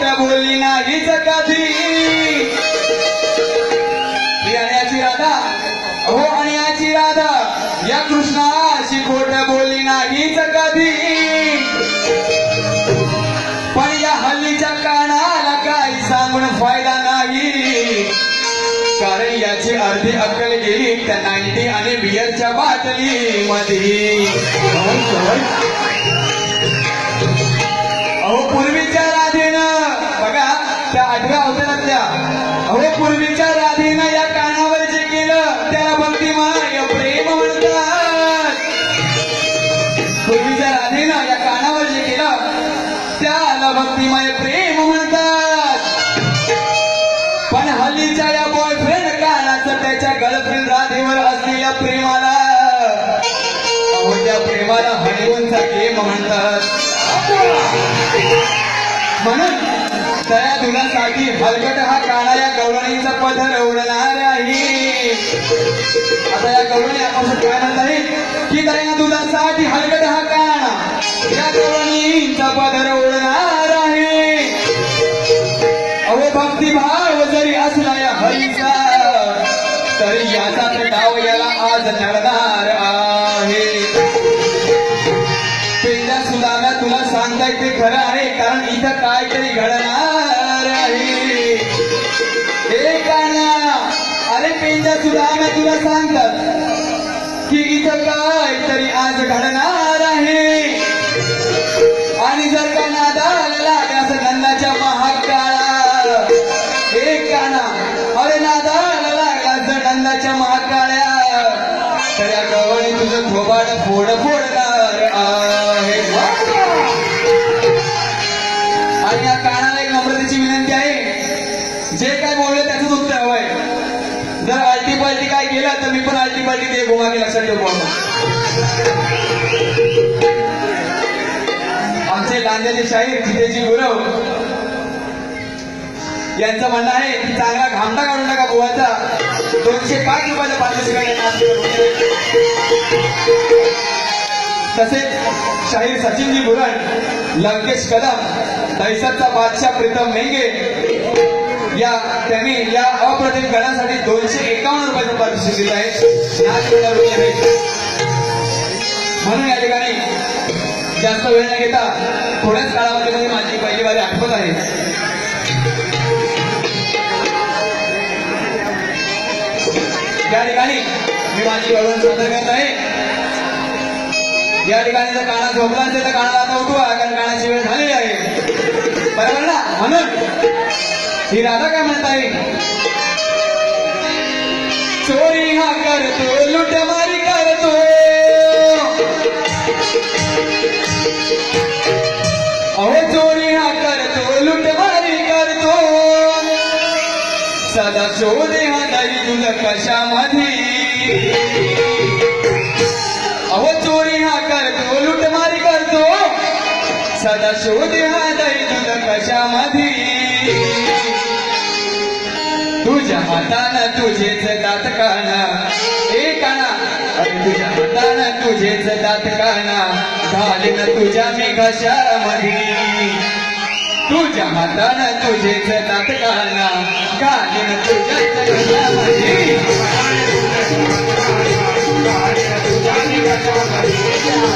खोट बोलली नाहीच कधी? ही राधा. हो आणण्याची राधा. या कृष्णाशी खोट बोलली नाहीच कधी? पण या हल्लीच्या कानाला काही सांगून फायदा नाही. कारण याची अर्धी अक्कल गेली त्या नाईन्टी आणि बियरच्या बाटली मध्ये हो, हो. पूर्वीच्या राधीनं या कानावर जे केलं त्याला भक्तिमय प्रेम म्हणतात. पूर्वीच्या राधीनं या कानावर जे केलं त्याला भक्तिमय प्रेम म्हणतात. पण हल्लीच्या या बॉयफ्रेंड कानाचं त्याच्या गर्लफ्रेंड राधेवर असलेल्या प्रेमाला त्या प्रेमाला हनीमूनचा गेम म्हणतात. म्हणून तया दुलासाठी हलकट हा काळा या गवळणीचा पदर उडणार आहे. आता या गवळणी आपण काय म्हणत आहे? की तया दुधासाठी हलकट हा काळा या गवळणीचा पदर उडणार आहे. अहो भक्तिभाव जरी असला या हरीचा तरी याचा तर डाव याला आज नडणार आहे. पेंड्या सुदाम्या तुला सांगताय ते खरं आहे कारण इथं काहीतरी घडणार अरे पेंड्या मी तुला सांगतात की इथं काय तरी आज घडणार आहे. आणि जर का नादाल लागला असं नंदाच्या महाकाळा एक काना. अरे नादाला लागला असं नंदाच्या महाकाळ्या तर या गवळी तुझं थोबाड फोड फोड. अल्टी गोवा की लक्षात ठेवू आपण आमचे लांजाचे शाहीर जितेजी गुरव. यांचं म्हणणं आहे की चांगला घामटा काढून टाका गोवाचा दोनशे पाच रुपयाचा पारितोषिक तसेच शाहीर सचिनजी बुरण लंकेश कदम दहशतचा बादशाह प्रीतम मेंगे या त्यांनी या अप्रतिम गणासाठी दोनशे एकावन्न रुपयाचं पारितोषिक दिलं आहे. नाच वेळा रुपये म्हणून या ठिकाणी जास्त वेळ न घेता थोड्याच काळामध्ये म्हणजे माझी पहिली वारी आठवत आहे. या ठिकाणी मी माझी वळवण सादर करत आहे. या ठिकाणी जर काना झोपला असेल तर कानाला आता उठवा कारण कानाची वेळ झालेली आहे. बरोबर ना? म्हणून ही राधा काय म्हणत आहे? चोरी हा करतो लुटमारी करतो. अहो चोरी हा करतो लुटमारी करतो. सदा शोधे हा नाही तुला कशामध्ये? अहो चोरी हा करतो लुटमारी करतो. सदा शोधे हा नाही तुला कशामध्ये? तुझ्या हातानं तुझेच दात काना ए काना अरे तुझ्या हातानं तुझेच दात काना झाले ना तुझ्या मी घशामध्ये. तुझ्या हातानं तुझेच दात काना घालीन तुझ्याच घशामध्ये. तुझ्या